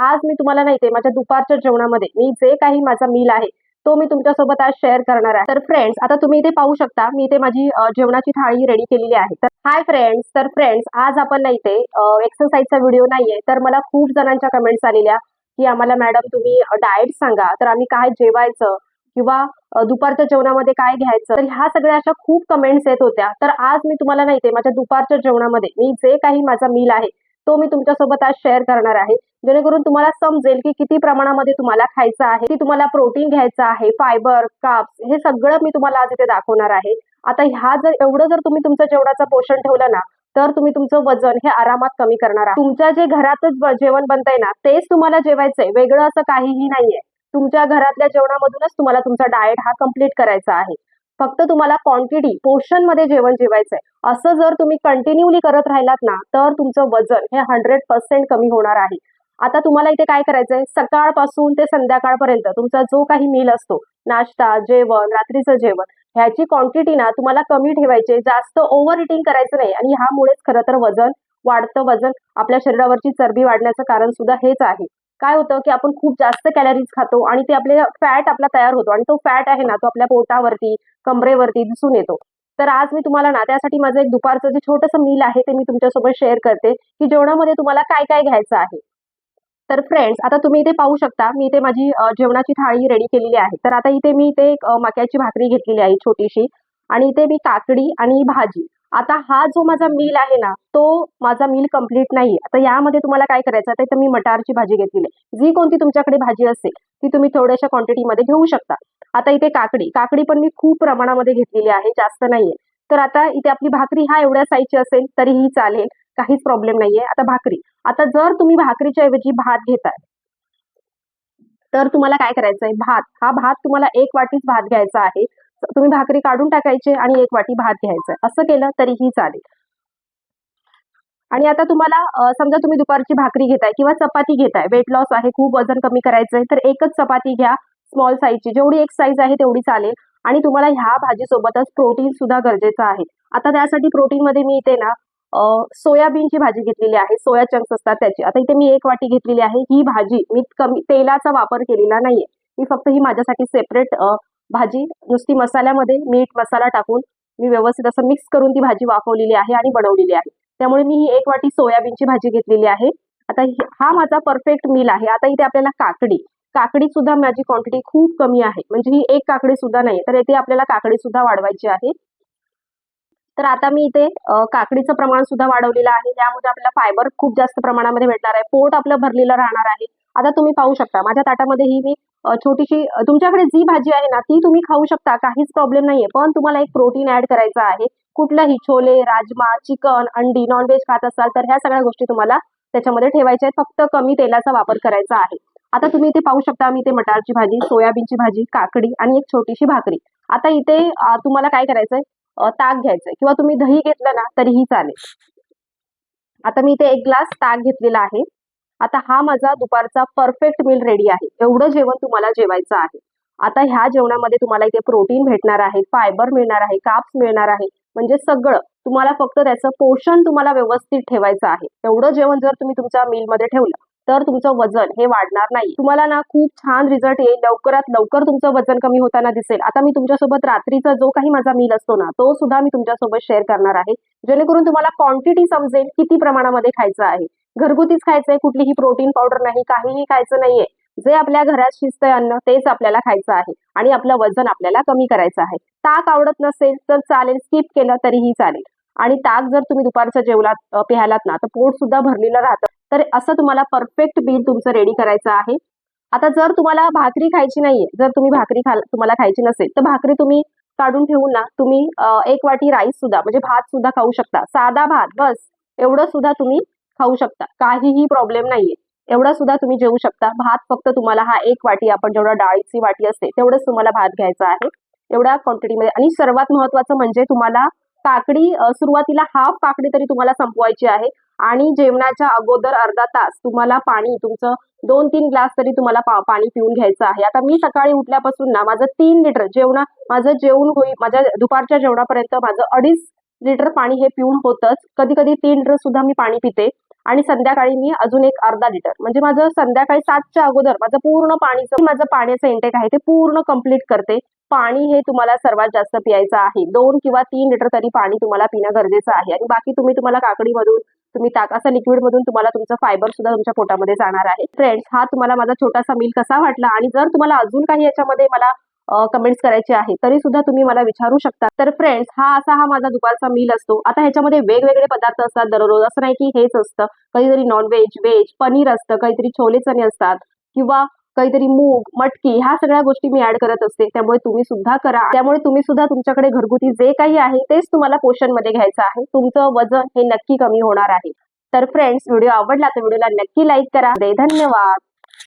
आज मी तुम्हाला माहिती आहे माझ्या दुपारच्या जेवणामध्ये मी जे काही माझा मील आहे तो मी तुमच्यासोबत आज शेअर करणार आहे. तर फ्रेंड्स आता तुम्ही इथे पाहू शकता मी इथे माझी जेवणाची थाळी रेडी केलेली आहे. तर हाय फ्रेंड्स तर फ्रेंड्स आज आपण नाही ते एक्सरसाइजचा व्हिडिओ नाहीये. तर मला खूप जणांच्या कमेंट्स आलेल्या की आम्हाला मॅडम तुम्ही डाएट सांगा. तर आम्ही काय जेवायचं किंवा दुपारच्या जेवणामध्ये काय घ्यायचं? तर ह्या सगळ्या अशा खूप कमेंट्स येत होत्या. तर आज मी तुम्हाला नाही ते माझ्या दुपारच्या जेवणामध्ये मी जे काही माझा मील आहे तो मी तुमच्यासोबत आज शेअर करणार आहे. जेणेकरून तुम्हाला समजेल की किती प्रमाणामध्ये तुम्हाला खायचं आहे की तुम्हाला प्रोटीन घ्यायचं आहे फायबर काप्स हे सगळं मी तुम्हाला आज इथे दाखवणार आहे. आता ह्या जर एवढं जर तुम्ही तुमचं जेवणाचं पोषण ठेवलं ना तर तुम्ही तुमचं वजन हे आरामात कमी करणार आहात. तुमच्या जे घरातच जेवण बनतंय ना तेच तुम्हाला जेवायचंय वेगळं असं काहीही नाहीये. तुमच्या घरातल्या जेवणामधूनच तुम्हाला तुमचा डाएट हा कंप्लीट करायचा आहे. फक्त तुम्हाला क्वांटिटी पोर्शनमध्ये जेवण जेवायचंय. असं जर तुम्ही कंटिन्यूली करत राहिलात ना तर तुमचं वजन हे हंड्रेड पर्सेंट कमी होणार आहे. आता तुम्हाला इथे काय करायचंय? सकाळपासून ते संध्याकाळपर्यंत तुमचा जो काही मील असतो नाश्ता जेवण रात्रीचं जेवण ह्याची क्वांटिटी ना तुम्हाला कमी ठेवायची जास्त ओव्हर इटिंग करायचं नाही आणि ह्यामुळेच खरं तर वजन वाढतं. वजन आपल्या शरीरावरची चरबी वाढण्याचं कारण सुद्धा हेच आहे. काय होतं की आपण खूप जास्त कॅलरीज खातो आणि ते आपले फॅट आपला तयार होतो आणि तो फॅट आहे ना तो आपल्या पोटावरती कमरेवरती दिसून येतो. तर आज मी तुम्हाला ना त्यासाठी माझं एक दुपारचं जे छोटंसं मील आहे ते मी तुमच्यासोबत शेअर करते की जेवणामध्ये तुम्हाला काय काय घ्यायचं आहे. तर फ्रेंड्स आता तुम्ही इथे पाहू शकता मी इथे माझी जेवणाची थाळी रेडी केलेली आहे. तर आता इथे मी इथे एक, मक्याची भाकरी घेतलेली आहे छोटीशी आणि इथे मी काकडी आणि भाजी. आता हा जो माझा मील आहे ना तो माझा मील कंप्लीट नाहीये. आता यामध्ये तुम्हाला काय करायचं आता तर मी मटारची भाजी घेतलेली आहे. जी कोणती तुमच्याकडे भाजी असेल ती तुम्ही थोड्याशा क्वांटिटीमध्ये घेऊ शकता. आता इथे काकडी. काकडी पण मी खूप प्रमाणामध्ये घेतलेली आहे जास्त नाहीये. तर आता इथे आपली भाकरी हा एवढ्या साईजची असेल तरीही चालेल. काहीच प्रॉब्लेम नाहीये. आता भाकरी. आता जर तुम्ही भाकरीच्या ऐवजी भात घेताय तर तुम्हाला काय करायचंय? भात. हा भात तुम्हाला एक वाटीच भात घ्यायचा आहे. तुम्ही भाकरी काढून टाकायची आणि एक वाटी भात घ्यायचा असं केलं तरीही चालेल. आणि आता तुम्हाला समजा तुम्ही दुपारची भाकरी घेताय किंवा चपाती घेताय. वेट लॉस आहे खूप वजन कमी करायचंय तर एकच चपाती घ्या. स्मॉल साईजची जेवढी एक साईज आहे तेवढी चालेल. आणि तुम्हाला ह्या भाजीसोबतच प्रोटीन सुद्धा गरजेचं आहे. आता त्यासाठी प्रोटीन मध्ये मी इथे ना सोयाबीनची भाजी घेतलेली आहे सोया चंक्स असतात त्याची. आता इथे मी एक वाटी घेतलेली आहे. ही भाजी मी कमी तेलाचा वापर केलेला नाहीये. मी फक्त ही माझ्यासाठी सेपरेट भाजी नुसती मसाल्यामध्ये मीठ मसाला टाकून मी व्यवस्थित असं मिक्स करून ती भाजी वाफवलेली आहे आणि बनवलेली आहे. त्यामुळे मी ही एक वाटी सोयाबीनची भाजी घेतलेली आहे. आता हा माझा परफेक्ट मील आहे. आता इथे आपल्याला काकडी. काकडी सुद्धा माझी क्वांटिटी खूप कमी आहे. म्हणजे ही एक काकडी सुद्धा नाही तर इथे आपल्याला काकडी सुद्धा वाढवायची आहे. तर आता मी इथे काकडीचं प्रमाण सुद्धा वाढवलेलं आहे. त्यामध्ये आपल्याला फायबर खूप जास्त प्रमाणामध्ये भेटणार आहे. पोट आपलं भरलेलं राहणार आहे. आता तुम्ही पाहू शकता. माझ्या ताटामध्ये ही मी छोटीशी तुमच्याकडे जी भाजी आहे ना ती तुम्ही खाऊ शकता. काहीच प्रॉब्लेम नाहीये. पण तुम्हाला एक प्रोटीन ऍड करायचं आहे. कुठलंही छोले राजमा चिकन अंडी नॉनव्हेज खात असाल तर ह्या सगळ्या गोष्टी तुम्हाला त्याच्यामध्ये ठेवायच्या आहेत. फक्त कमी तेलाचा वापर करायचा आहे. आता तुम्ही इथे पाहू शकता मी इथे मटारची भाजी सोयाबीनची भाजी काकडी आणि एक छोटीशी भाकरी. आता इथे तुम्हाला काय करायचंय? ताक घ्यायचंय. किंवा तुम्ही दही घेतलं ना तरीही चालेल. आता मी इथे एक ग्लास ताक घेतलेला आहे. आता हा माझा दुपारचा परफेक्ट मील रेडी आहे. एवढं जेवण तुम्हाला जेवायचं आहे. आता ह्या जेवणामध्ये तुम्हाला इथे प्रोटीन भेटणार आहे फायबर मिळणार आहे काप्स मिळणार आहे. म्हणजे सगळं. तुम्हाला फक्त त्याचं पोषण तुम्हाला व्यवस्थित ठेवायचं आहे. एवढं जेवण जर तुम्ही तुमच्या मीलमध्ये ठेवलं तर तुमचं वजन हे वाढणार नाही. तुम्हाला ना खूप छान रिझल्ट येईल. लवकरात लवकर तुमचं वजन कमी होताना दिसेल. आता मी तुमच्यासोबत रात्रीचा जो काही माझा मील असतो ना तो सुद्धा मी तुमच्यासोबत शेअर करणार आहे. जेणेकरून तुम्हाला क्वांटिटी समजेल किती प्रमाणामध्ये खायचं आहे. घरगुतीच खायचंय कुठलीही प्रोटीन पावडर नाही काहीही खायचं नाहीये. जे आपल्या घरात शिजतंय अन्न तेच आपल्याला खायचं आहे. आणि आपलं वजन आपल्याला कमी करायचं आहे. ताक आवडत नसेल तर चालेल स्किप केलं तरीही चालेल. आणि ताक जर तुम्ही दुपारच्या जेवलात प्यायलात ना तर पोट सुद्धा भरलेलं राहतं. तर असं तुम्हाला परफेक्ट बिल तुमचं रेडी करायचं आहे. आता जर तुम्हाला भाकरी खायची नाहीये जर तुम्ही भाकरी खा तुम्हाला खायची नसेल तर भाकरी तुम्ही काढून ठेवून ना तुम्ही एक वाटी राईस सुद्धा म्हणजे भात सुद्धा खाऊ शकता. साधा भात बस. एवढं सुद्धा तुम्ही खाऊ शकता. काहीही प्रॉब्लेम नाहीये. एवढा सुद्धा तुम्ही जेवू शकता. भात फक्त तुम्हाला हा एक वाटी आपण जेवढा डाळीची वाटी असते तेवढंच तुम्हाला भात घ्यायचा आहे. एवढ्या क्वांटिटीमध्ये आणि सर्वात महत्वाचं म्हणजे तुम्हाला काकडी सुरुवातीला हाफ काकडी तरी तुम्हाला संपवायची आहे. आणि जेवणाच्या अगोदर अर्धा तास तुम्हाला पाणी तुमचं दोन तीन ग्लास तरी तुम्हाला पा- पाणी पिऊन घ्यायचं आहे. आता मी सकाळी उठल्यापासून ना माझं तीन लिटर जेवणा माझं जेवण होईल माझ्या दुपारच्या जेवणापर्यंत माझं अडीच लिटर पाणी हे पिऊन होतच. कधी कधी तीन लिटर सुद्धा मी पाणी पिते आणि संध्याकाळी मी अजून एक अर्धा लिटर. म्हणजे माझं संध्याकाळी सातच्या अगोदर माझं पूर्ण पाणीचं माझं पाण्याचं इंटेक आहे ते पूर्ण कंप्लीट करते. पाणी हे तुम्हाला सर्वात जास्त प्यायचं आहे. दोन किंवा तीन लिटर तरी पाणी तुम्हाला पिणं गरजेचं आहे. आणि बाकी तुम्ही तुम्हाला काकडीमधून तुम्ही ताकाचा लिक्विड मधून तुम्हाला तुमचं फायबर सुद्धा तुमच्या पोटामध्ये जाणार आहे. फ्रेंड्स हा तुम्हाला माझा छोटासा मिल कसा वाटला? आणि जर तुम्हाला अजून काही याच्यामध्ये मला कमेंट्स करायचे आहे तरी सुद्धा तुम्ही मला विचारू शकता. तर फ्रेंड्स हा असा हा माझा दुपारचा मील असतो. आता ह्याच्यामध्ये वेगवेगळे पदार्थ असतात दररोज. असं नाही की हेच असतं. कधीतरी नॉनव्हेज व्हेज पनीर असतं. काहीतरी छोले चणे असतात. किंवा काहीतरी मूग मटकी ह्या सगळ्या गोष्टी मी ऍड करत असते. त्यामुळे तुम्ही सुद्धा करा. त्यामुळे तुम्ही सुद्धा तुमच्याकडे घरगुती जे काही आहे तेच तुम्हाला पोषणमध्ये घ्यायचं आहे. तुमचं वजन हे नक्की कमी होणार आहे. तर फ्रेंड्स व्हिडिओ आवडला तर व्हिडिओला नक्की लाईक करा. धन्यवाद.